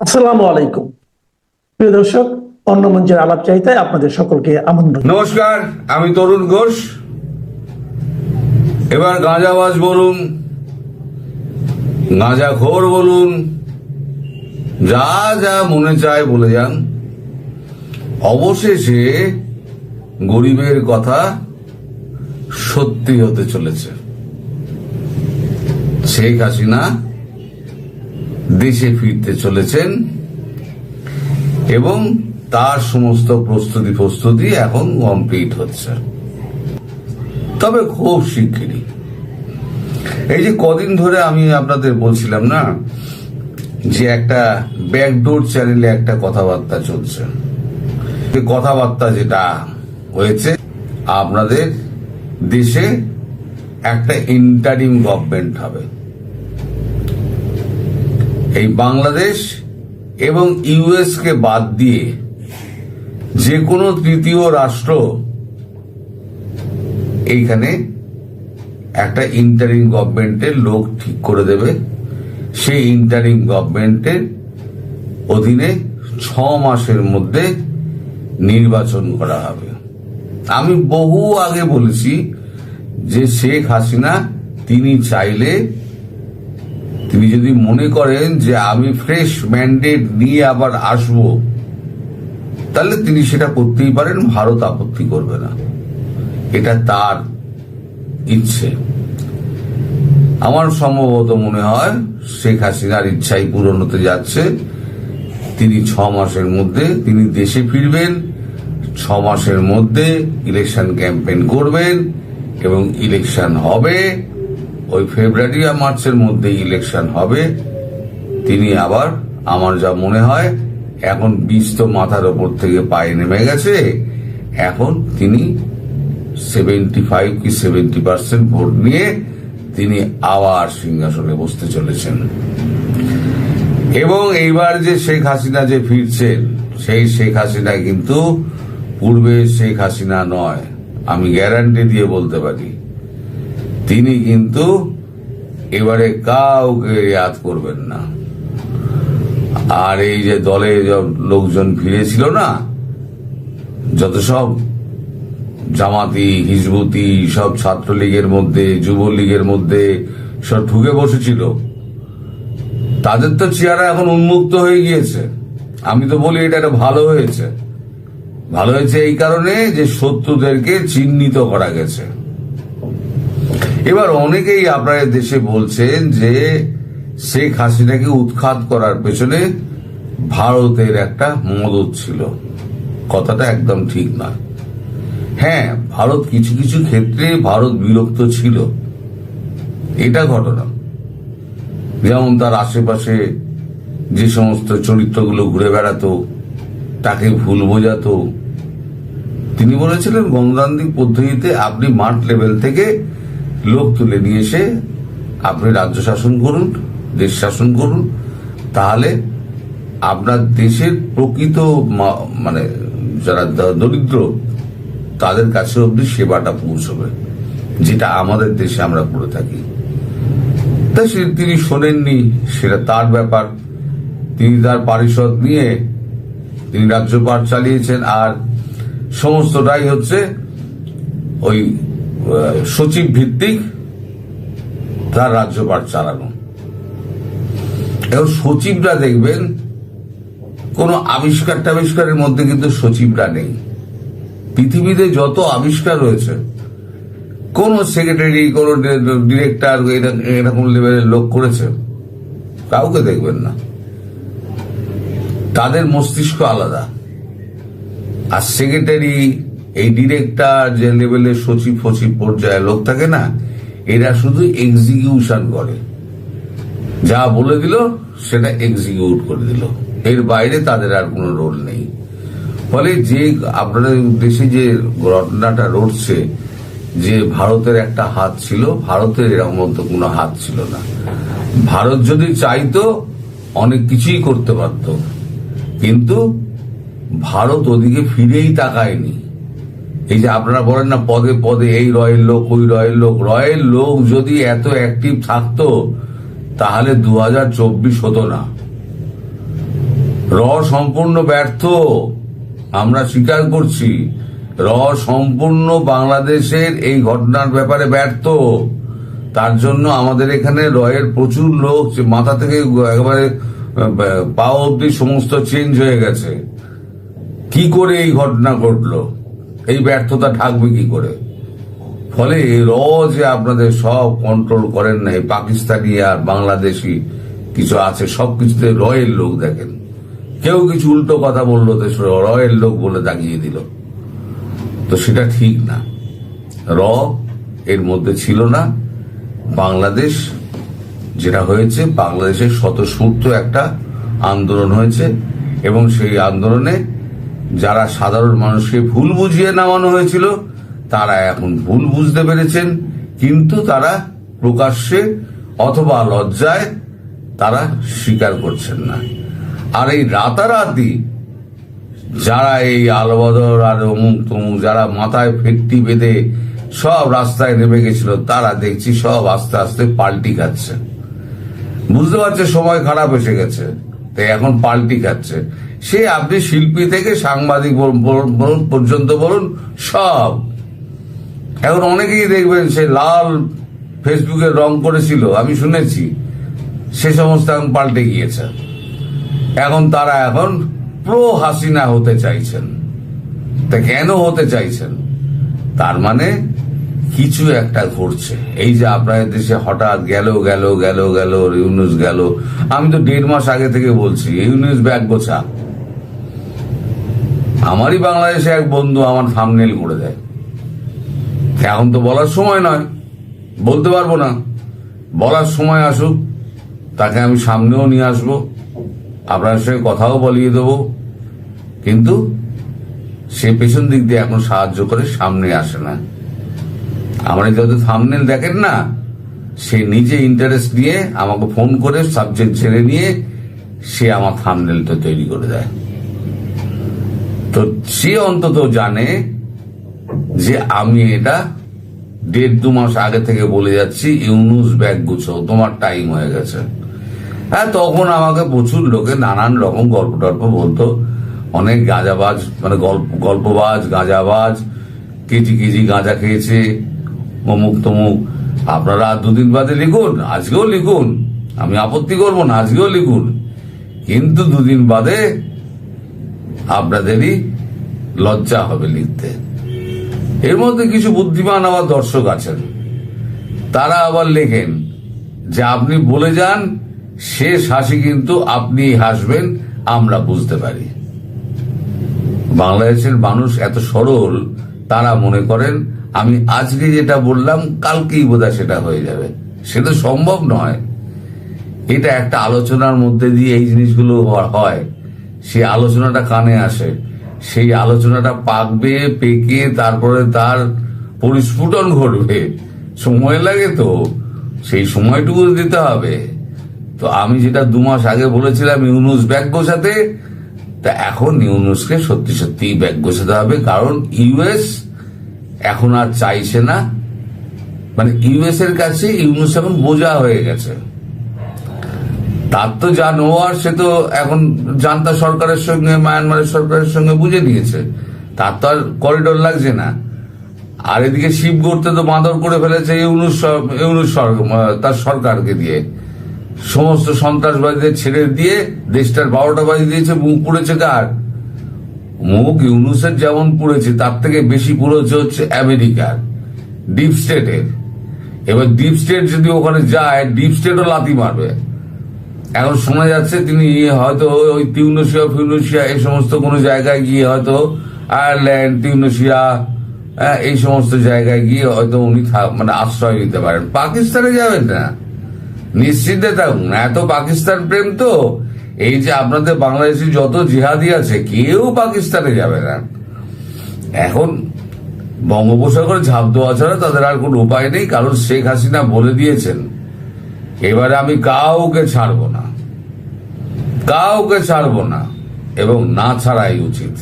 আসসালামু আলাইকুম। প্রিয় দর্শক, অন্য মঞ্চের আলাপ আপনাদের সকলকে আমন্ত্রণ। নমস্কার, আমি তরুণ ঘোষ। এবার গাঁজাবাজ বলুন, গাঁজাখোর বলুন, যা যা মনে চায় বলে যান। অবশেষে গরিবের কথা সত্যি হতে চলেছে। শেখ হাসিনা দেশে ফিরতে চলেছেন এবং তার সমস্ত প্রস্তুতি প্রস্তুতি এখন কমপ্লিট হচ্ছে। তবে খুব শিগগিরই। এই যে কদিন ধরে আমি আপনাদের বলছিলাম না, যে একটা ব্যাকডোর চ্যানেলে একটা কথাবার্তা চলছে। কথাবার্তা যেটা হয়েছে, আপনাদের দেশে একটা ইন্টারিম গভর্নমেন্ট হবে। এই বাংলাদেশ এবং ইউএস কে বাদ দিয়ে যে কোনো তৃতীয় রাষ্ট্র এইখানে একটা ইন্টারিম গভর্নমেন্টের লোক ঠিক করে দেবে। সেই ইন্টারিম গভর্নমেন্টের অধীনে ছ মাসের মধ্যে নির্বাচন করা হবে। আমি বহু আগে বলেছি যে শেখ হাসিনা তিনি চাইলে তিনি যদি মনে করেন যে আমি ফ্রেশ ম্যান্ডেট নিয়ে আবার আসব, তাহলে তিনি সেটা করতেই পারেন, ভারত আপত্তি করবে না। এটা তার ইচ্ছে। আমার সম্ভবত মনে হয় শেখ হাসিনার ইচ্ছাই পূরণ হতে যাচ্ছে। তিনি ছ মাসের মধ্যে তিনি দেশে ফিরবেন, ছ মাসের মধ্যে ইলেকশন ক্যাম্পেইন করবেন এবং ইলেকশন হবে। ওই ফেব্রুয়ারি আর মার্চের মধ্যে ইলেকশন হবে। তিনি আবার, আমার যা মনে হয়, এখন বীজ তো মাথার ওপর থেকে পায়ে নেমে গেছে। এখন তিনি সেভেন্টি ফাইভ কি সেভেন্টি পার্সেন্ট ভোট নিয়ে তিনি আবার সিংহাসনে বসতে চলেছেন। এবং এইবার যে শেখ হাসিনা যে ফিরছেন সেই শেখ হাসিনা কিন্তু পূর্বে শেখ হাসিনা নয়, আমি গ্যারান্টি দিয়ে বলতে পারি। তিনি কিন্তু এবারে কাউকে ইয়াদ করবেন না। আর এই যে দলে লোকজন ফিরেছিল না, যত সব জামাতি, হিজবুতি, সব ছাত্রলীগের মধ্যে, যুবলীগের মধ্যে সব ঢুকে বসেছিল, তাদের তো চেহারা এখন উন্মুক্ত হয়ে গিয়েছে। আমি তো বলি এটা একটা ভালো হয়েছে। ভালো হয়েছে এই কারণে যে শত্রুদেরকে চিহ্নিত করা গেছে। এবার অনেকেই আপনাদের দেশে বলছেন যে শেখ হাসিনাকে উৎখাত করার পেছনে ভারতের একটা মদত ছিল। কথাটা একদম ঠিক না। হ্যাঁ ভারত কিছু কিছু ক্ষেত্রে ভারত বিরক্ত ছিল। এটা ঘটনা। যেমন তার আশেপাশে যে সমস্ত চরিত্রগুলো ঘুরে বেড়াতো, তাকে ভুল বোঝাতো। তিনি বলেছিলেন, গণতান্ত্রিক পদ্ধতিতে আপনি মাঠ লেভেল থেকে লোক তুলে নিয়ে এসে আপনি রাজ্য শাসন করুন, দেশ শাসন করুন, তাহলে আপনার দেশের প্রকৃত মানে যারা দরিদ্র, তাদের কাছে অব্দি সেবাটা পৌঁছবে, যেটা আমাদের দেশে আমরা করে থাকি। তা সে তিনি শোনেননি, সেটা তার ব্যাপার। তিনি তার পারিষদ নিয়ে তিনি রাজ্যপাট চালিয়েছেন, আর সমস্তটাই হচ্ছে ওই সচিব ভিত্তিক তার রাজ্যপাট চালানো। এবং সচিবরা দেখবেন, কোন আবিষ্কার টাবিষ্কারের মধ্যে কিন্তু সচিবরা নেই। পৃথিবীতে যত আবিষ্কার রয়েছে, কোন সেক্রেটারি কোন ডিরেক্টর এরকম লেভেলের লোক করেছে, কাউকে দেখবেন না। তাদের মস্তিষ্ক আলাদা। আর সেক্রেটারি এই ডিরেক্টর, যে লেভেলের সচিব ফচিব পর্যায়ে লোক থাকে না, এরা শুধু এক্সিকিউশন করে। যা বলে দিল, সেটা এক্সিকিউট করে দিল। এর বাইরে তাদের আর কোনো রোল নেই। ফলে যে আপনাদের দেশে যে ঘটনাটা রটছে যে ভারতের একটা হাত ছিল, ভারতের এরকম কোনো হাত ছিল না। ভারত যদি চাইতো, অনেক কিছুই করতে পারত। কিন্তু ভারত ওদিকে ফিরেই তাকায়নি। এই যে আপনারা বলেন না, পদে পদে এই রয়ের লোক, ওই রয়ের লোক রয়ের লোক যদি এত অ্যাক্টিভ থাকতো, তাহলে দু হাজার চব্বিশ হতো না। র সম্পূর্ণ ব্যর্থ, আমরা স্বীকার করছি। র সম্পূর্ণ বাংলাদেশের এই ঘটনার ব্যাপারে ব্যর্থ। তার জন্য আমাদের এখানে রয়ের প্রচুর লোক মাথা থেকে একেবারে পা অব্দি সমস্ত চেঞ্জ হয়ে গেছে। কি করে এই ঘটনা ঘটলো? এই ব্যর্থতা থাকবে কি করে? ফলে র যে আপনাদের সব কন্ট্রোল করেন না পাকিস্তানি আর বাংলাদেশি কিছু আছে সব কিছুতে রয়ের লোক দেখেন। কেউ কিছু উল্টো কথা বলল, তো রয়ের লোক বলে দাগিয়ে দিল। তো সেটা ঠিক না। র এর মধ্যে ছিল না। বাংলাদেশ, যেটা হয়েছে, বাংলাদেশের স্বতঃস্ফূর্ত একটা আন্দোলন হয়েছে এবং সেই আন্দোলনে যারা সাধারণ মানুষকে ভুল বুঝিয়ে নামানো হয়েছিল, তারা এখন ভুল বুঝতে পেরেছেন, কিন্তু তারা প্রকাশ্যে অথবা লজ্জায় তারা স্বীকার করছেন না। আর এই রাতারাতি, যারা এই আলবদর আর অমুক তমুক, যারা মাথায় ফেটটি বেঁধে সব রাস্তায় নেমে গেছিল, তারা দেখছি সব আস্তে আস্তে পাল্টি খাচ্ছে। বুঝতে পারছে সময় খারাপ এসে গেছে, তাই এখন পাল্টি খাচ্ছে। সে আপনি শিল্পী থেকে সাংবাদিক বল- বল- বলুন, পর্যন্ত বলুন, সব। এখন অনেকেই দেখবেন সে লাল ফেসবুকে রং করেছিল, আমি শুনেছি। সে সমস্ত এখন পাল্টে গিয়েছে। এখন তারা এখন প্রো হাসিনা হতে চাইছেন। তা কেন হতে চাইছেন? তার মানে কিছু একটা ঘটছে। এই যে আপনাদের দেশে হঠাৎ গেল গেল গেল গেল ইউনুস গেল। আমি তো দেড় মাস আগে থেকে বলছি ইউনুস ব্যাগ গোছা। আমারই বাংলাদেশে এক বন্ধু আমার থামনেল করে দেয়। এখন তো বলার সময় নয়, বলতে পারব না। বলার সময় আসুক, তাকে আমি সামনেও নিয়ে আসব, আপনার সঙ্গে কথাও বলিয়ে দেবো। কিন্তু সে পেছন দিক দিয়ে এখন সাহায্য করে সামনে আসে না। আমার যত থামনেল দেখেন না, সে নিজে ইন্টারেস্ট নিয়ে আমাকে ফোন করে সাবজেক্ট ছেড়ে নিয়ে সে আমার থামনেলটা তৈরি করে দেয়। তো সে অন্তত জানে যে আমি এটা দেড় দু মাস আগে থেকে বলে যাচ্ছি, ইউনুস ব্যাগ গুছো তোমার টাইম হয়ে গেছে। হ্যাঁ তখন আমাকে প্রচুর লোকে নানান রকম গল্প টল্প বলতো। অনেক গাঁজাবাজ মানে গল্প, গল্পবাজ, গাঁজাবাজ কেজি কেজি গাঁজা খেয়েছে, অমুক তমুক। আপনারা দুদিন বাদে লিখুন, আজকেও লিখুন। আমি আপত্তি করব না, আজকেও লিখুন। কিন্তু দুদিন বাদে আপনাদেরই লজ্জা হবে লিখতে এর মধ্যে কিছু বুদ্ধিমান আবার দর্শক আছেন। তারা আবার লেখেন যে আপনি বলে যান, শেষ হাসি কিন্তু আপনি হাসবেন, আমরা বুঝতে পারি। বাংলাদেশের মানুষ এত সরল, তারা মনে করেন, আমি আজকে যেটা বললাম, কালকেই বোধহয় সেটা হয়ে যাবে। সেটা সম্ভব নয়। এটা একটা আলোচনার মধ্যে দিয়ে এই জিনিসগুলো হয়। সেই আলোচনাটা কানে আসে। সেই আলোচনাটা পাকবে, পেকে, তারপরে তার পরিস্ফুটন ঘটবে। সময় লাগে তো। সেই সময়টুকু দিতে হবে। তো আমি যেটা দু মাস আগে বলেছিলাম ইউনুস ব্যাগ গোছাতে, তা এখন ইউনুসকে সত্যি সত্যি ব্যাগ গোছাতে হবে। কারণ ইউএস এখন আর চাইছে না। মানে ইউএস এর কাছে ইউনুস এখন বোঝা হয়ে গেছে। তার তো যা নেওয়ার সে তো এখন জান্তা সরকারের সঙ্গে, মায়ানমারের সরকারের সঙ্গে বুঝে নিয়েছে। তার তো আর করিডোর লাগছে না। আর এদিকে শিব গড়তে তো বাঁদর করে ফেলেছে ইউনুস তার সরকারকে দিয়ে। সমস্ত সন্ত্রাসবাদীদের ছেড়ে দিয়ে দেশটার বারোটা বাজি দিয়েছে, মুখ পুড়েছে কার? মুখ ইউনুসের যেমন পুড়েছে, তার থেকে বেশি পুড়েছে হচ্ছে আমেরিকার, ডিপ স্টেটের। এবার ডিপ স্টেট যদি ওখানে যায়, ডিপ স্টেটও লাথি মারবে। এখন শোনা যাচ্ছে তিনি হয়তো ওই তিউনেশিয়া ফিউনেশিয়া এই সমস্ত কোনো জায়গায় গিয়ে হয়তো আয়ারল্যান্ড তিউনেশিয়া হ্যাঁ, এই সমস্ত জায়গায় গিয়ে হয়তো উনি মানে আশ্রয় নিতে পারেন। পাকিস্তানে যাবেন না। নিশ্চিন্তে থাকুন। এত পাকিস্তান প্রেম তো। এই যে আপনাদের বাংলাদেশি যত জিহাদি আছে কেউ পাকিস্তানে যাবে না। এখন বঙ্গোপসাগরে ঝাঁপ দেওয়া ছাড়া তাদের আর কোনো উপায় নেই কারণ শেখ হাসিনা বলে দিয়েছেন এবারে আমি কাউকে ছাড়বো না। কাউকে ছাড়বো না এবং না ছাড়াই উচিত।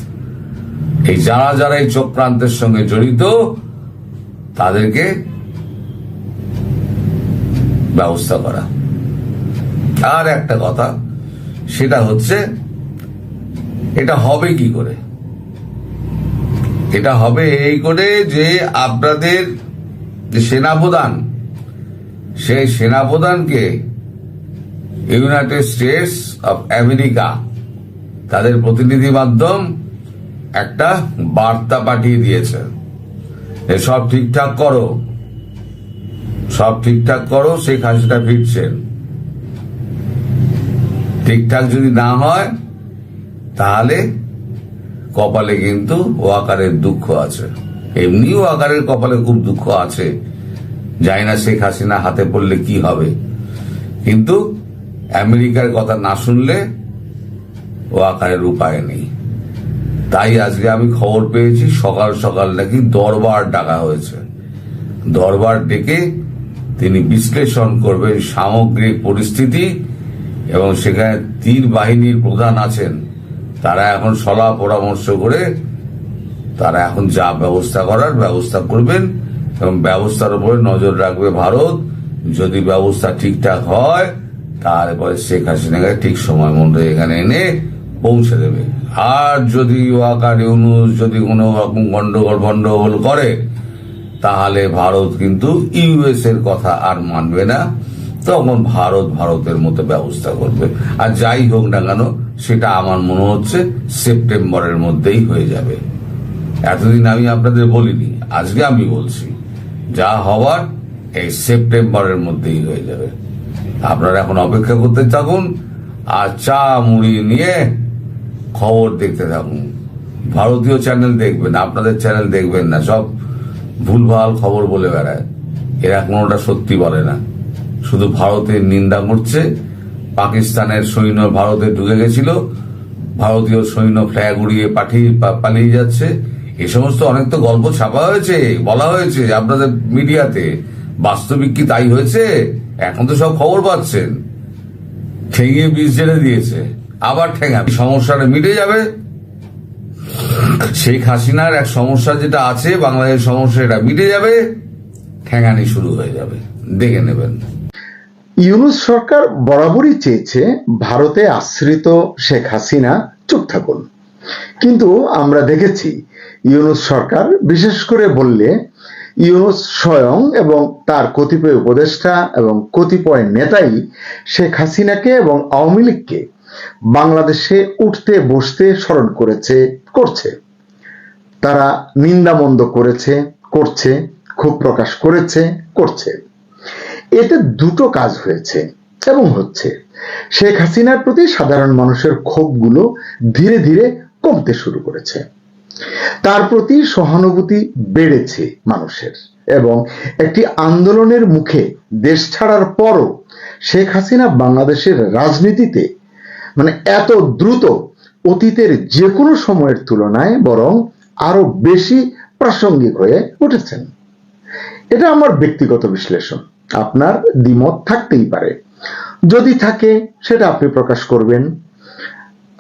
এই যারা যারা এই চক্রান্তের সঙ্গে জড়িত, তাদেরকে ব্যবস্থা করা। আর একটা কথা, সেটা হচ্ছে, এটা হবে কি করে? এটা হবে এই করে যে আপনাদের যে সেনাপ্রধান সেই সেনাপ্রধানকে ইউনাইটেড স্টেটস অফ আমেরিকা, তাদের প্রতিনিধি মাধ্যম একটা বার্তা পাঠিয়ে দিয়েছে সব ঠিকঠাক করো। সব ঠিকঠাক করো, শেখ হাসিনা ফিরছেন। ঠিকঠাক যদি না হয়, তাহলে কপালে কিন্তু ওয়াকারের দুঃখ আছে। এমনি ওয়াকারের কপালে খুব দুঃখ আছে। জানি না শেখ হাসিনা হাতে পড়লে কি হবে? কিন্তু আমেরিকার কথা না শুনলে ও আকারের উপায় নেই। তাই আজকে আমি খবর পেয়েছি, সকাল সকাল নাকি দরবার ডাকা হয়েছে। দরবার ডেকে তিনি বিশ্লেষণ করবেন সামগ্রিক পরিস্থিতি এবং সেখানে তিন বাহিনীর প্রধান আছেন। তারা এখন সলা পরামর্শ করে তারা এখন যা ব্যবস্থা করার ব্যবস্থা করবেন এবং ব্যবস্থার উপরে নজর রাখবে ভারত। যদি ব্যবস্থা ঠিকঠাক হয় তারপরে শেখ হাসিনাকে ঠিক সময় মতো এখানে এনে পৌঁছে দেবে। আর যদি ওয়াকার ইউনুস যদি কোনো রকম গন্ডগোল গন্ডগোল করে, তাহলে ভারত কিন্তু ইউএস এর কথা আর মানবে না। তখন ভারত ভারতের মতো ব্যবস্থা করবে। আর যাই হোক না কেন, সেটা আমার মনে হচ্ছে সেপ্টেম্বরের মধ্যেই হয়ে যাবে। এতদিন আমি আপনাদের বলিনি, আজকে আমি বলছি। যা হওয়ার এই সেপ্টেম্বরের মধ্যেই হয়ে যাবে। আপনারা এখন অপেক্ষা করতে থাকুন আর চা মুড়ি নিয়ে খবর দেখতে থাকুন। ভারতীয় চ্যানেল দেখবেন, আপনাদের চ্যানেল দেখবেন না, সব ভুলভাল খবর বলে বেড়ায়। এরা কোনোটা সত্যি বলে না। শুধু ভারতের নিন্দা করছে, পাকিস্তানের সৈন্য ভারতে ঢুকে গেছিল, ভারতীয় সৈন্য ফ্ল্যাগ উড়িয়ে পাঠিয়ে পালিয়ে যাচ্ছে। এ সমস্ত অনেক তো গল্প ছাপা হয়েছে, বলা হয়েছে আপনাদের মিডিয়াতে। বাস্তবিক কি তাই হয়েছে? এখন তো সব খবর পাচ্ছেন। ঠেঙিয়ে বিষ জেনে দিয়েছে। আবার ঠেঙা। সমস্যাটা মিটে যাবে। শেখ হাসিনার এক সমস্যা যেটা আছে, বাংলাদেশের সমস্যা এটা মিটে যাবে। ঠেঙানি শুরু হয়ে যাবে। দেখে নেবেন। ইউনুস সরকার বরাবরই চেয়েছে ভারতে আশ্রিত শেখ হাসিনা চুপ থাকুন। কিন্তু আমরা দেখেছি ইউনুস সরকার বিশেষ করে বললে ইউনুস স্বয়ং এবং তার কতিপয় উপদেষ্টা এবং কতিপয় নেতাই শেখ হাসিনাকে এবং আওয়ামী লীগকে বাংলাদেশে উঠতে, বসতে স্মরণ করেছে, করছে। তারা নিন্দামন্দ করেছে, করছে, ক্ষোভ প্রকাশ করেছে, করছে। এতে দুটো কাজ হয়েছে এবং হচ্ছে। শেখ হাসিনার প্রতি সাধারণ মানুষের ক্ষোভগুলো ধীরে ধীরে কমতে শুরু করেছে। তার প্রতি সহানুভূতি বেড়েছে মানুষের এবং একটি আন্দোলনের মুখে দেশ ছাড়ার পরও শেখ হাসিনা বাংলাদেশের রাজনীতিতে মানে এত দ্রুত অতীতের যে কোনো সময়ের তুলনায় বরং আরও বেশি প্রাসঙ্গিক হয়ে উঠেছেন। এটা আমার ব্যক্তিগত বিশ্লেষণ। আপনার দ্বিমত থাকতেই পারে। যদি থাকে, সেটা আপনি প্রকাশ করবেন।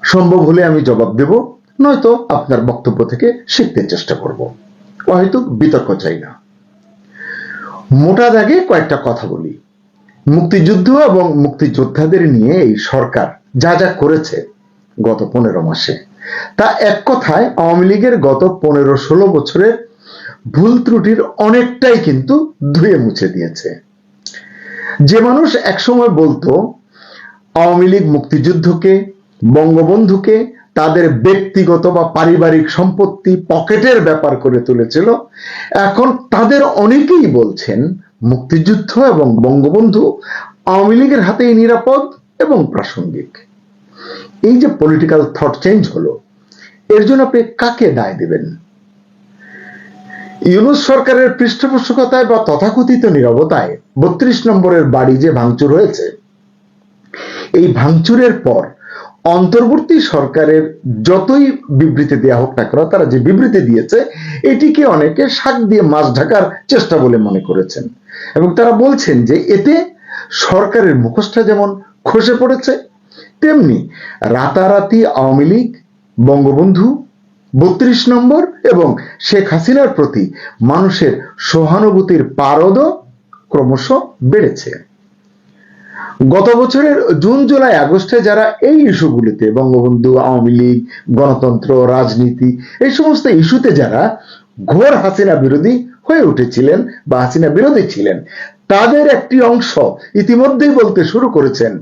সম্ভব হলে আমি জবাব দেব। নয়তো আপনার বক্তব্য থেকে শিখতে চেষ্টা করব। হয়তো বিতর্ক চাই না। মোটা দাগে কয়েকটা কথা বলি। মুক্তিযুদ্ধ এবং মুক্তিযোদ্ধাদের নিয়ে এই সরকার যা যা করেছে গত পনেরো মাসে, তা এক কথায় আওয়ামী লীগের গত পনেরো ষোলো বছরের ভুল ত্রুটির অনেকটাই কিন্তু ধুয়ে মুছে দিয়েছে। যে মানুষ একসময় বলতো, আওয়ামী লীগ মুক্তিযুদ্ধকে, বঙ্গবন্ধুকে তাদের ব্যক্তিগত বা পারিবারিক সম্পত্তি পকেটের ব্যাপার করে তুলেছিল। এখন তাদের অনেকেই বলছেন, মুক্তিযুদ্ধ এবং বঙ্গবন্ধু আওয়ামী লীগের হাতেই নিরাপদ এবং প্রাসঙ্গিক। এই যে পলিটিক্যাল থট চেঞ্জ হলো, এর জন্য আপনি কাকে দায় দেবেন? ইউনুস সরকারের পৃষ্ঠপোষকতায় বা তথাকথিত নিরবতায় বত্রিশ নম্বরের বাড়ি যে ভাঙচুর হয়েছে, এই ভাঙচুরের পর অন্তর্বর্তী সরকারের যতই বিবৃতি দেওয়া হোক না কেন, তারা যে বিবৃতি দিয়েছে, এটিকে অনেকে শাক দিয়ে মাছ ঢাকার চেষ্টা বলে মনে করেছেন। এবং তারা বলছেন যে এতে সরকারের মুখোশটা যেমন খসে পড়েছে, তেমনি রাতারাতি আওয়ামী লীগ, বঙ্গবন্ধু, বত্রিশ নম্বর এবং শেখ হাসিনার প্রতি মানুষের সহানুভূতির পারদও ক্রমশ বেড়েছে। গত বছরের জুন, জুলাই, আগস্টে যারা এই ইস্যুগুলিতে বঙ্গবন্ধু, আওয়ামী লীগ, গণতন্ত্র, রাজনীতি, এই সমস্ত ইস্যুতে যারা ঘোর হাসিনা বিরোধী হয়ে উঠেছিলেন বা হাসিনা বিরোধী ছিলেন, তাদের একটি অংশ ইতিমধ্যেই বলতে শুরু করেছেন,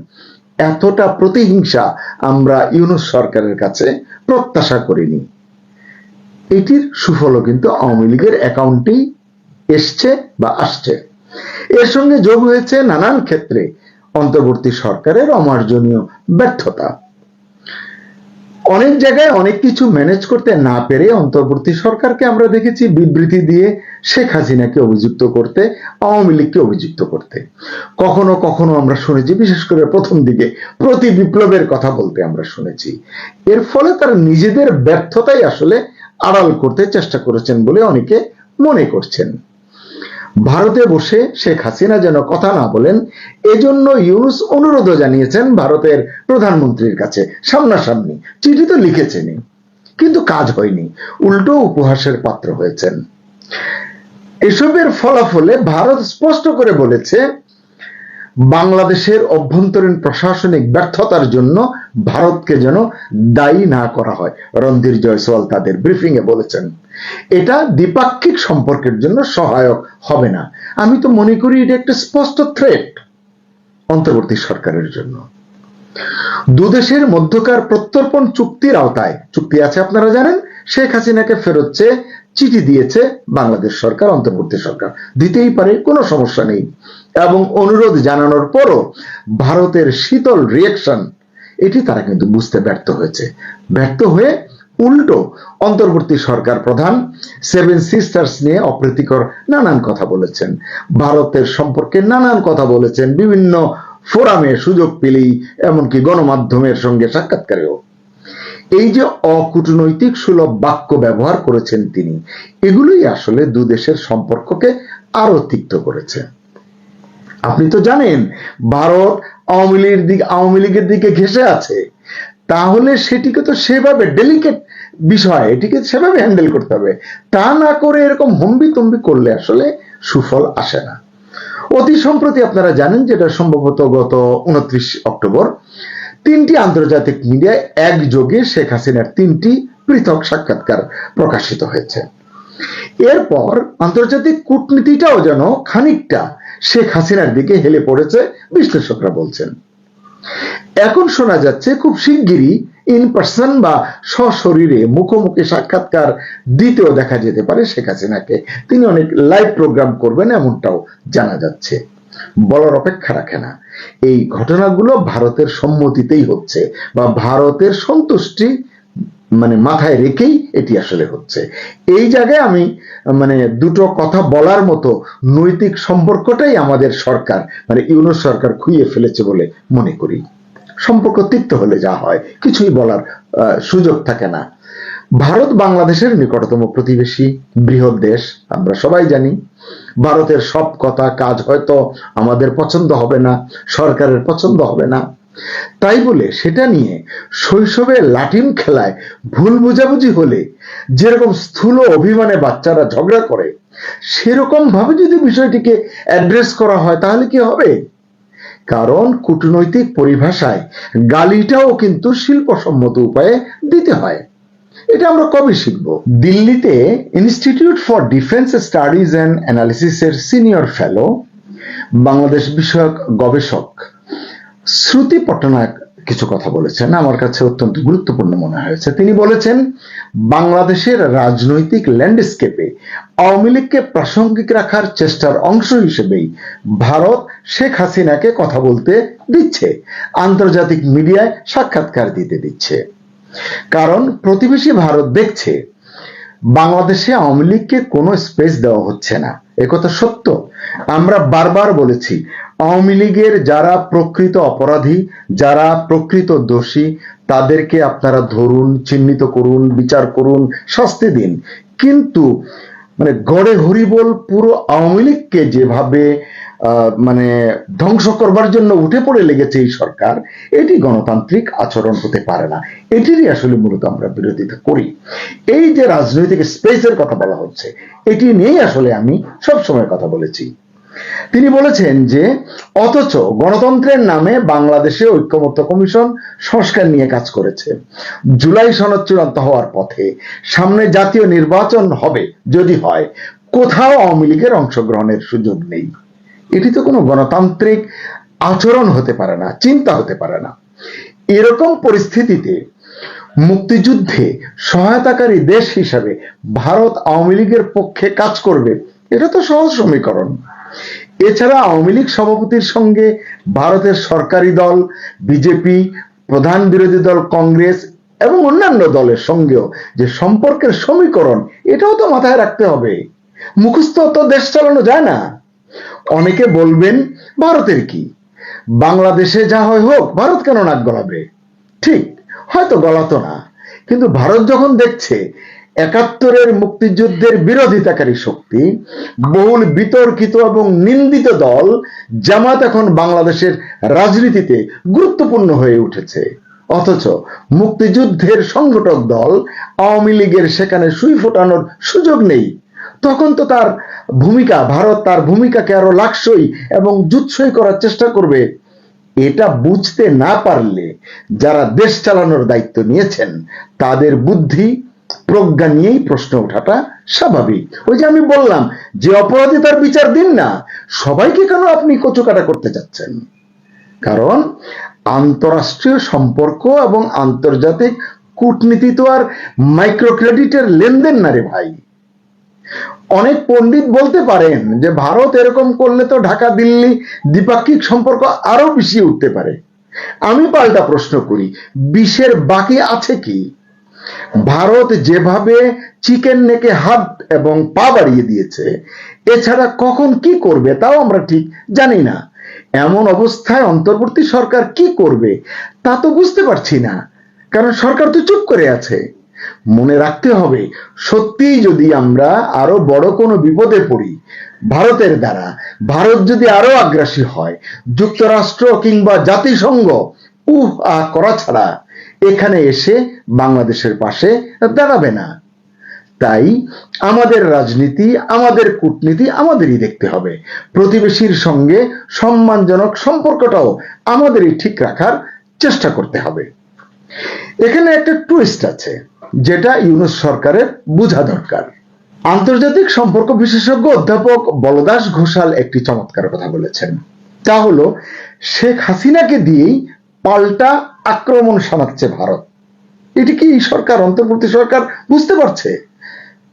এতটা প্রতিহিংসা আমরা ইউনুস সরকারের কাছে প্রত্যাশা করিনি। এটির সুফলও কিন্তু আওয়ামী লীগের অ্যাকাউন্টেই এসছে বা আসছে। এর সঙ্গে যোগ হয়েছে নানান ক্ষেত্রে অন্তর্বর্তী সরকারের অমার্জনীয় ব্যর্থতা। অনেক জায়গায় অনেক কিছু ম্যানেজ করতে না পেরে অন্তর্বর্তী সরকারকে আমরা দেখেছি বিবৃতি দিয়ে শেখ হাসিনাকে অভিযুক্ত করতে, আওয়ামী লীগকে অভিযুক্ত করতে। কখনো কখনো আমরা শুনেছি, বিশেষ করে প্রথম দিকে প্রতি বিপ্লবের কথা বলতে আমরা শুনেছি। এর ফলে তারা নিজেদের ব্যর্থতাই আসলে আড়াল করতে চেষ্টা করেছেন বলে অনেকে মনে করছেন। ভারতে বসে শেখ হাসিনা যেন কথা না বলেন, এজন্য ইউনুস অনুরোধও জানিয়েছেন ভারতের প্রধানমন্ত্রীর কাছে, সামনাসামনি। চিঠি তো লিখেছেনই, কিন্তু কাজ হয়নি, উল্টো উপহাসের পাত্র হয়েছেন। এসবের ফলাফলে ভারত স্পষ্ট করে বলেছে, বাংলাদেশের অভ্যন্তরীণ প্রশাসনিক ব্যর্থতার জন্য ভারতকে যেন দায়ী না করা হয়। রণধীর জয়সওয়াল তাদের ব্রিফিং এ বলেছেন। এটা দ্বিপাক্ষিক সম্পর্কের জন্য সহায়ক হবে না। আমি তো মনে করি এটা একটা স্পষ্ট থ্রেট অন্তর্বর্তী সরকারের জন্য। দুদেশের মধ্যকার প্রত্যর্পণ চুক্তির আওতায়, চুক্তি আছে আপনারা জানেন, শেখ হাসিনাকে ফেরত চেয়ে চিঠি দিয়েছে বাংলাদেশ সরকার, অন্তর্বর্তী সরকার। দিতেই পারে, কোনো সমস্যা নেই। এবং অনুরোধ জানানোর পরও ভারতের শীতল রিয়েকশন এটি তারা কিন্তু বুঝতে ব্যর্থ হয়েছে। ব্যর্থ হয়ে উল্টো অন্তর্বর্তী সরকার প্রধান সেভেন সিস্টার্স নিয়ে অপ্রীতিকর নানান কথা বলেছেন। ভারতের সম্পর্কে নানান কথা বলেছেন, বিভিন্ন ফোরামে সুযোগ পেলেই, এমনকি গণমাধ্যমের সঙ্গে সাক্ষাৎকারেও। এই যে অকূটনৈতিক সুলভ বাক্য ব্যবহার করেছেন তিনি, এগুলোই আসলে দু দেশের সম্পর্ককে আরও তিক্ত করেছে। আপনি তো জানেন, ভারত আওয়ামী লীগের দিকে আওয়ামী লীগের দিকে ঘেসে আছে। তাহলে সেটিকে তো সেভাবে ডেলিকেট বিষয়, এটিকে সেভাবে হ্যান্ডেল করতে হবে। তা না করে এরকম হম্বি তম্বি করলে আসলে সুফল আসে না। অতি সম্প্রতি আপনারা জানেন যেটা সম্ভবত গত উনত্রিশ অক্টোবর, তিনটি আন্তর্জাতিক মিডিয়ায় একযোগে শেখ হাসিনার তিনটি পৃথক সাক্ষাৎকার প্রকাশিত হয়েছে। এরপর আন্তর্জাতিক কূটনীতিটাও যেন খানিকটা শেখ হাসিনার দিকে হেলে পড়েছে, বিশ্লেষকরা বলছেন। এখন শোনা যাচ্ছে খুব শিগগিরই ইন পার্সন বা সশরীরে মুখোমুখি সাক্ষাৎকার দিতেও দেখা যেতে পারে শেখ হাসিনাকে। তিনি অনেক লাইভ প্রোগ্রাম করবেন এমনটাও জানা যাচ্ছে। বলার অপেক্ষা রাখে না। এই ঘটনাগুলো ভারতের সম্মতিতেই হচ্ছে বা ভারতের সন্তুষ্টি মানে মাথায় রেখেই এটি আসলে হচ্ছে। এই জায়গায় আমি মানে দুটো কথা বলার মতো নৈতিক সম্পর্কটাই আমাদের সরকার মানে ইউনুস সরকার খুইয়ে ফেলেছে বলে মনে করি। সম্পর্ক তিক্ত হলে যা হয়, কিছুই বলার সুযোগ থাকে না। ভারত বাংলাদেশের নিকটতম প্রতিবেশী, বৃহৎ দেশ, আমরা সবাই জানি। ভারতের সব কথা, কাজ হয়তো আমাদের পছন্দ হবে না, সরকারের পছন্দ হবে না। তাই বলে সেটা নিয়ে শৈশবে লাটিম খেলায় ভুল বোঝাবুঝি হলে, যেরকম স্থূল অভিমানে বাচ্চারা ঝগড়া করে সেরকম ভাবে যদি বিষয়টিকে অ্যাড্রেস করা হয়, তাহলে কি হবে? কারণ কূটনৈতিক পরিভাষায় গালিটাও কিন্তু শিল্পসম্মত উপায়ে দিতে হয়। এটা আমরা কবে শিখব? দিল্লিতে Institute for Defence Studies and অ্যানালিসিসের senior fellow Bangladesh বিষয়ক গবেষক শ্রুতি পট্টনায়ক কিছু কথা বলেছেন। আমার কাছে অত্যন্ত গুরুত্বপূর্ণ মনে হয়েছে। তিনি বলেছেন, বাংলাদেশের রাজনৈতিক ল্যান্ডস্কেপে আওয়ামী লীগকে প্রাসঙ্গিক রাখার চেষ্টার অংশ হিসেবেই ভারত শেখ হাসিনাকে কথা বলতে দিচ্ছে, আন্তর্জাতিক মিডিয়ায় সাক্ষাৎকার দিতে দিচ্ছে। কারণ প্রতিবেশী ভারত দেখছে বাংলাদেশে আওয়ামী লীগকে কোনো স্পেস দেওয়া হচ্ছে না। একথা সত্য। আমরা বারবার বলেছি, আওয়ামী লীগের যারা প্রকৃত অপরাধী, যারা প্রকৃত দোষী, তাদেরকে আপনারা ধরুন, চিহ্নিত করুন, বিচার করুন, শাস্তি দিন। কিন্তু মানে গড়ে হরিবোল পুরো আওয়ামী লীগকে যেভাবে মানে ধ্বংস করবার জন্য উঠে পড়ে লেগেছে এই সরকার, এটি গণতান্ত্রিক আচরণ হতে পারে না। এটিরই আসলে মূলত আমরা বিরোধিতা করি। এই যে রাজনৈতিক স্পেসের কথা বলা হচ্ছে, এটি নিয়েই আসলে আমি সব সময় কথা বলেছি। তিনি বলেছেন যে, অথচ গণতন্ত্রের নামে বাংলাদেশে ঐক্যমত্য কমিশন সংস্কার নিয়ে কাজ করেছে। জুলাই সনদ চূড়ান্ত হওয়ার পথে সামনে জাতীয় নির্বাচন হবে যদি হয়, কোথাও আওয়ামী লীগের অংশগ্রহণের সুযোগ নেই। এটি তো কোনো গণতান্ত্রিক আচরণ হতে পারে না, চিন্তা হতে পারে না। এরকম পরিস্থিতিতে মুক্তিযুদ্ধে সহায়তাকারী দেশ হিসাবে ভারত আওয়ামী লীগের পক্ষে কাজ করবে, এটা তো সহজ সমীকরণ। এছাড়া আওয়ামী লীগ সভাপতির সঙ্গে ভারতের সরকারি দল, বিজেপি, প্রধান বিরোধী দল, কংগ্রেস এবং অন্যান্য দলের সঙ্গেও যে সম্পর্কের সমীকরণ, এটাও তো মাথায় রাখতে হবে। মুখস্থ তো দেশ চালানো যায় না। অনেকে বলবেন, ভারতের কি? বাংলাদেশে যা হয় হোক, ভারত কেন নাক গলাবে? ঠিক, হয়তো গলাতো না। কিন্তু ভারত যখন দেখছে একাত্তরের মুক্তিযুদ্ধের বিরোধিতাকারী শক্তি, বহুল বিতর্কিত এবং নিন্দিত দল, জামাত এখন বাংলাদেশের রাজনীতিতে গুরুত্বপূর্ণ হয়ে উঠেছে। অথচ মুক্তিযুদ্ধের সংগঠক দল আওয়ামী লীগের সেখানে সুই ফোটানোর সুযোগ নেই। তখন তো তার ভূমিকা, ভারত তার ভূমিকাকে আরও লাকসই এবং জুৎসই করার চেষ্টা করবে। এটা বুঝতে না পারলে যারা দেশ চালানোর দায়িত্ব নিয়েছেন, তাদের বুদ্ধি, প্রজ্ঞা নিয়েই প্রশ্ন ওঠাটা স্বাভাবিক। ওই যে আমি বললাম, যে অপরাধী তার বিচার দিন না, সবাইকে কেন আপনি কচুকাটা করতে চাচ্ছেন? কারণ আন্তরাষ্ট্রীয় সম্পর্ক এবং আন্তর্জাতিক কূটনীতি তো আর মাইক্রো ক্রেডিটের লেনদেন না রে ভাই। অনেক পণ্ডিত বলতে পারেন যে ভারত এরকম করলে তো ঢাকা, দিল্লি দ্বিপাক্ষিক সম্পর্ক আরও বেশি উঠতে পারে। আমি পাল্টা প্রশ্ন করি, বিশ্বের বাকি আছে কি? ভারত যেভাবে চিকেন নেকে হাত এবং পা বাড়িয়ে দিয়েছে, এছাড়া কখন কি করবে তাও আমরা ঠিক জানি না। এমন অবস্থায় অন্তর্বর্তী সরকার কি করবে তা তো বুঝতে পারছি না, কারণ সরকার তো চুপ করে আছে। মনে রাখতে হবে, সত্যিই যদি আমরা আরও বড় কোনো বিপদে পড়ি, ভারতের দ্বারা, ভারত যদি আরও আগ্রাসী হয়, যুক্তরাষ্ট্র কিংবা জাতিসংঘ উহ আহ করা ছাড়া এখানে এসে বাংলাদেশের পাশে দাঁড়াবে না। তাই আমাদের রাজনীতি, আমাদের কূটনীতি আমাদেরই দেখতে হবে। প্রতিবেশীর সঙ্গে সম্মানজনক সম্পর্কটাও আমাদেরই ঠিক রাখার চেষ্টা করতে হবে। এখানে একটা টুইস্ট আছে। যেটা ইউনুস সরকারের বোঝা দরকার। আন্তর্জাতিক সম্পর্ক বিশেষজ্ঞ অধ্যাপক বলদাস ঘোষাল একটি চমৎকার কথা বলেছেন। তা হলো, শেখ হাসিনাকে দিয়েই পাল্টা আক্রমণ শানাচ্ছে ভারত। এটি কি সরকার, অন্তর্বর্তী সরকার বুঝতে পারছে?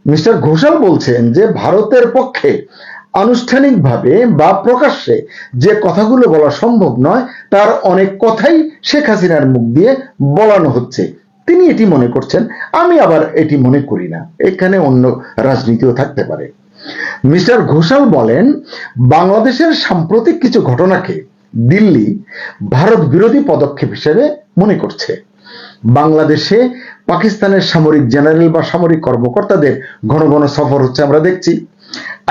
মিস্টার ঘোষাল বলছেন যে ভারতের পক্ষে আনুষ্ঠানিকভাবে বা প্রকাশ্যে যে কথাগুলো বলা সম্ভব নয়, তার অনেক কথাই শেখ হাসিনার মুখ দিয়ে বলানো হচ্ছে। তিনি এটি মনে করছেন, আমি আবার এটি মনে করি না। এখানে অন্য রাজনীতিও থাকতে পারে। মিস্টার ঘোষাল বলেন, বাংলাদেশের সাম্প্রতিক কিছু ঘটনাকে দিল্লি ভারত বিরোধী পদক্ষেপ হিসেবে মনে করছে। বাংলাদেশে পাকিস্তানের সামরিক জেনারেল বা সামরিক কর্মকর্তাদের ঘন ঘন সফর হচ্ছে আমরা দেখছি।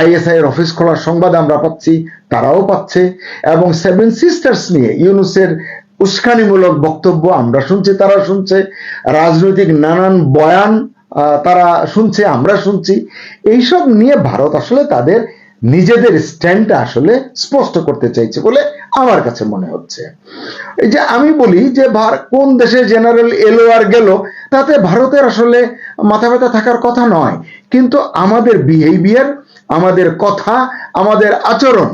আইএসআই এর অফিস খোলার সংবাদ আমরা পাচ্ছি, তারাও পাচ্ছে এবং সেভেন সিস্টার্স নিয়ে ইউনুসের উস্কানিমূলক বক্তব্য আমরা শুনছি, তারা শুনছে। রাজনৈতিক নানান বয়ান তারা শুনছে, আমরা শুনছি। এইসব নিয়ে ভারত আসলে তাদের নিজেদের স্ট্যান্ডটা আসলে স্পষ্ট করতে চাইছে বলে আমার কাছে মনে হচ্ছে। এই যে আমি বলি যে কোন দেশে জেনারেল এলো আর গেল, তাতে ভারতের আসলে মাথা ব্যথা থাকার কথা নয়। কিন্তু আমাদের বিহেভিয়ার, আমাদের কথা, আমাদের আচরণ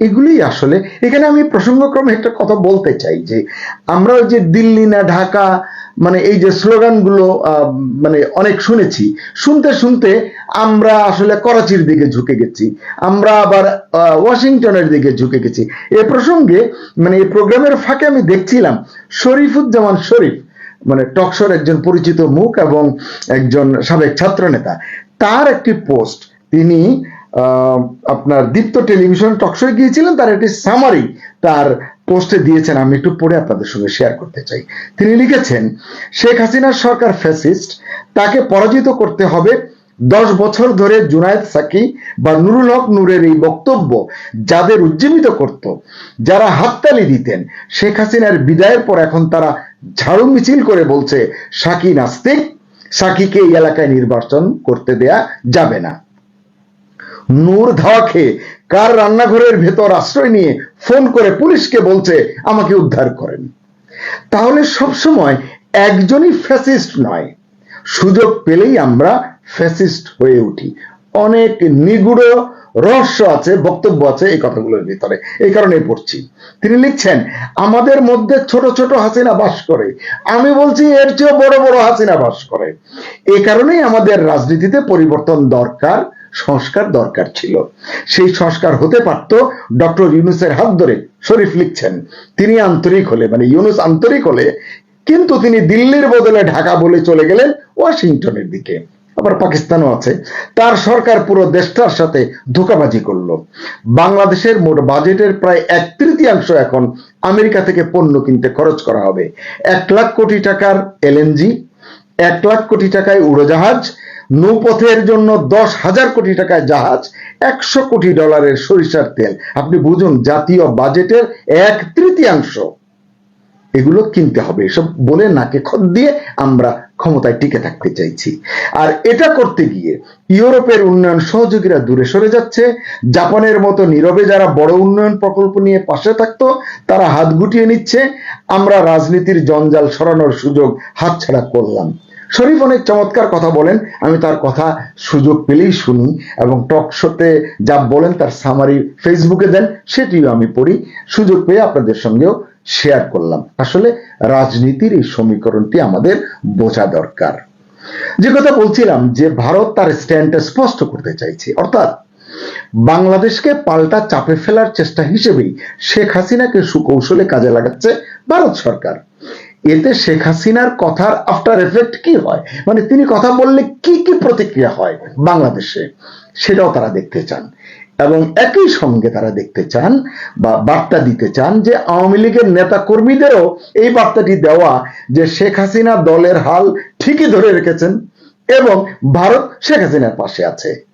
এগুলি আসলে। এখানে আমি প্রসঙ্গক্রমে একটা কথা বলতে চাই যে, আমরা যে দিল্লি না ঢাকা মানে এই যে স্লোগানগুলো মানে অনেক শুনেছি। শুনতে শুনতে আমরা আসলে করাচির দিকে ঝুঁকে গেছি। আমরা আবার ওয়াশিংটনের দিকে ঝুঁকে গেছি। এ প্রসঙ্গে মানে এই প্রোগ্রামের ফাঁকে আমি দেখছিলাম, শরীফুজ্জামান শরীফ মানে টকশোর একজন পরিচিত মুখ এবং একজন সাবেক ছাত্র নেতা তার একটি পোস্ট। তিনি আপনার দীপ্ত টেলিভিশন টকশোয় গিয়েছিলেন, তার একটি সামারি তার পোস্টে দিয়েছেন, আমি একটু পড়ে আপনাদের সঙ্গে শেয়ার করতে চাই। তিনি লিখেছেন, শেখ হাসিনার সরকার ফ্যাসিস্ট তাকে পরাজিত করতে হবে দশ বছর ধরে জুনায়েদ সাকি বা নুরুল হক নূরের এই বক্তব্য যাদের উজ্জীবিত করত, যারা হাততালি দিতেন। শেখ হাসিনার বিদায়ের পর এখন তারা ঝাড়ু মিছিল করে বলছে, সাকি নাস্তিক, সাকিকে এই এলাকায় নির্বাচন করতে দেয়া যাবে না। নূর ধাওয়া খেয়ে কার রান্নাঘরের ভেতর আশ্রয় নিয়ে ফোন করে পুলিশকে বলছে, আমাকে উদ্ধার করেন। তাহলে সবসময় একজনই ফ্যাসিস্ট নয়। সুযোগ পেলেই আমরা ফ্যাসিস্ট হয়ে উঠি। অনেক নিগুড় রহস্য আছে, বক্তব্য আছে এই কথাগুলোর ভিতরে। এই কারণে পড়ছি। তিনি লিখছেন, আমাদের মধ্যে ছোট ছোট হাসিনা বাস করে। আমি বলছি, এর চেয়েও বড় বড় হাসিনা বাস করে। এই কারণেই আমাদের রাজনীতিতে পরিবর্তন দরকার। সংস্কার দরকার ছিল। সেই সংস্কার হতে পারত ডক্টর ইউনুসের হাত ধরে, শরীফ লিখছেন। তিনি আন্তরিক হলে মানে ইউনুস আন্তরিক হলে, কিন্তু তিনি দিল্লির বদলে ঢাকা বলে চলে গেলেন ওয়াশিংটনের দিকে। আবার পাকিস্তানও আছে। তার সরকার পুরো দেশটার সাথে ধোকাবাজি করল। বাংলাদেশের মোট বাজেটের প্রায় এক তৃতীয়াংশ এখন আমেরিকা থেকে পণ্য কিনতে খরচ করা হবে। এক লাখ কোটি টাকার এলএনজি, এক লাখ কোটি টাকায় উড়োজাহাজ নৌপথের জন্য দশ হাজার কোটি টাকায় জাহাজ, একশো কোটি ডলারের সরিষার তেল। আপনি বুঝুন, জাতীয় বাজেটের এক তৃতীয়াংশ। এগুলো কিনতে হবে। এসব বলে নাকে খত দিয়ে আমরা ক্ষমতায় টিকে থাকতে চাইছি। আর এটা করতে গিয়ে ইউরোপের উন্নয়ন সহযোগীরা দূরে সরে যাচ্ছে। জাপানের মতো নীরবে যারা বড় উন্নয়ন প্রকল্প নিয়ে পাশে থাকতো, তারা হাত গুটিয়ে নিচ্ছে। আমরা রাজনীতির জঞ্জাল সরানোর সুযোগ হাতছাড়া করলাম। শরীফ অনেক চমৎকার কথা বলেন, আমি তার কথা সুযোগ পেলেই শুনি এবং টক শোতে যা বলেন তার সামারি ফেসবুকে দেন, সেটিও আমি পড়ি। সুযোগ পেয়ে আপনাদের সঙ্গেও শেয়ার করলাম। আসলে রাজনীতির এই সমীকরণটি আমাদের বোঝা দরকার। যে কথা বলছিলাম যে ভারত তার স্ট্যান্ডটা স্পষ্ট করতে চাইছে, অর্থাৎ বাংলাদেশকে পাল্টা চাপে ফেলার চেষ্টা হিসেবেই শেখ হাসিনাকে সুকৌশলে কাজে লাগাচ্ছে ভারত সরকার। এতে শেখ হাসিনার কথার আফটার এফেক্ট কি হয়? মানে তিনি কথা বললে কি কি প্রতিক্রিয়া হয় বাংলাদেশে? সেটাও তারা দেখতে চান। এবং একই সঙ্গে তারা দেখতে চান বা বার্তা দিতে চান যে আওয়ামী লীগের নেতা কর্মীদেরও এই বার্তাটি দেওয়া যে শেখ হাসিনা দলের হাল ঠিকই ধরে রেখেছেন এবং ভারত শেখ হাসিনার পাশে আছে।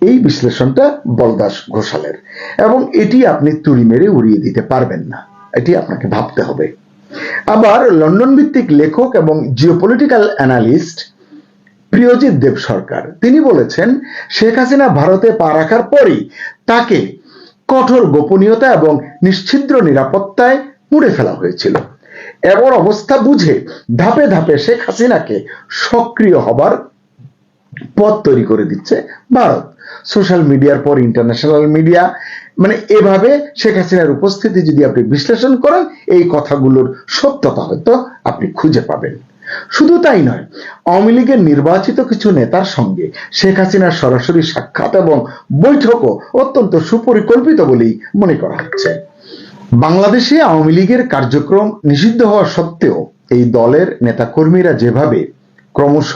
এই বিশ্লেষণটা বলদাস ঘোষালের। এবং এটি আপনি তুড়ি মেরে উড়িয়ে দিতে পারবেন না। এটি আপনাকে ভাবতে হবে। আবার লন্ডন ভিত্তিক লেখক এবং জিওপলিটিক্যাল অ্যানালিস্ট প্রিয়জিৎ দেব সরকার। তিনি বলেছেন, শেখ হাসিনা ভারতে পা রাখার পরই তাকে কঠোর গোপনীয়তা এবং নিশ্ছিদ্র নিরাপত্তায় মুড়ে ফেলা হয়েছিল। এমন অবস্থা বুঝে ধাপে ধাপে শেখ হাসিনাকে সক্রিয় হবার পথ তৈরি করে দিচ্ছে ভারত। সোশ্যাল মিডিয়ার পর ইন্টারন্যাশনাল মিডিয়া মানে এভাবে শেখ হাসিনার উপস্থিতি যদি আপনি বিশ্লেষণ করেন, এই কথাগুলোর সত্যতা হয়তো আপনি খুঁজে পাবেন। শুধু তাই নয়, আওয়ামী লীগের নির্বাচিত কিছু নেতার সঙ্গে শেখ হাসিনার সরাসরি সাক্ষাৎ এবং বৈঠকও অত্যন্ত সুপরিকল্পিত বলেই মনে করা হচ্ছে। বাংলাদেশে আওয়ামী লীগের কার্যক্রম নিষিদ্ধ হওয়া সত্ত্বেও এই দলের নেতাকর্মীরা যেভাবে ক্রমশ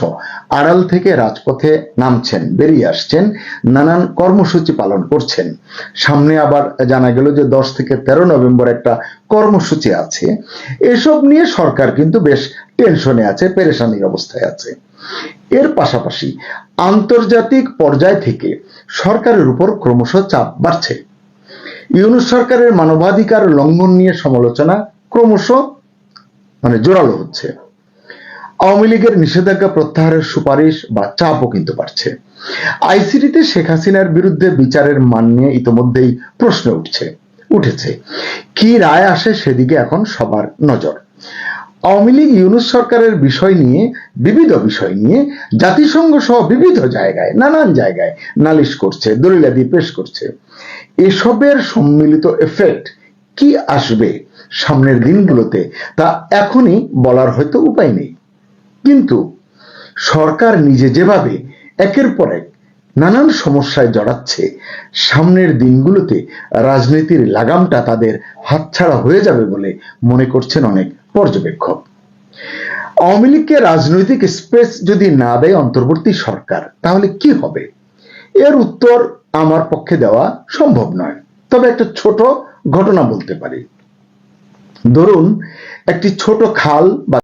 আড়াল থেকে রাজপথে নামছেন, বেরিয়ে আসছেন, নানান কর্মসূচি পালন করছেন। সামনে আবার জানা গেল যে দশ থেকে তেরো নভেম্বর একটা কর্মসূচি আছে। এসব নিয়ে সরকার কিন্তু বেশ টেনশনে আছে, পেরেশানির অবস্থায় আছে। এর পাশাপাশি আন্তর্জাতিক পর্যায় থেকে সরকারের উপর ক্রমশ চাপ বাড়ছে। ইউনুস সরকারের মানবাধিকার লঙ্ঘন নিয়ে সমালোচনা ক্রমশ মানে জোরালো হচ্ছে। আওয়ামী লীগের নিষেধাজ্ঞা প্রত্যাহারের সুপারিশ বা চাপও কিন্তু বাড়ছে। আইসিটিতে শেখ হাসিনার বিরুদ্ধে বিচারের মান নিয়ে ইতোমধ্যেই প্রশ্ন উঠছে, উঠেছে। কি রায় আসে সেদিকে এখন সবার নজর। আওয়ামী লীগ ইউনুস সরকারের বিষয় নিয়ে, বিবিধ বিষয় নিয়ে, জাতিসংঘ সহ বিবিধ জায়গায়, নানান জায়গায় নালিশ করছে, দলিলাদি পেশ করছে। এসবের সম্মিলিত এফেক্ট কি আসবে সামনের দিনগুলোতে তা এখনই বলার হয়তো উপায় নেই। কিন্তু সরকার নিজে যেভাবে একের পর এক নানান সমস্যায় জড়াচ্ছে, সামনের দিনগুলোতে রাজনীতির লাগামটা তাদের হাতছাড়া হয়ে যাবে বলে মনে করছেন অনেক পর্যবেক্ষক। আওয়ামী লীগকে রাজনৈতিক স্পেস যদি না দেয় অন্তর্বর্তী সরকার, তাহলে কি হবে? এর উত্তর আমার পক্ষে দেওয়া সম্ভব নয়। তবে একটা ছোট ঘটনা বলতে পারি। ধরুন, একটি ছোট খাল বা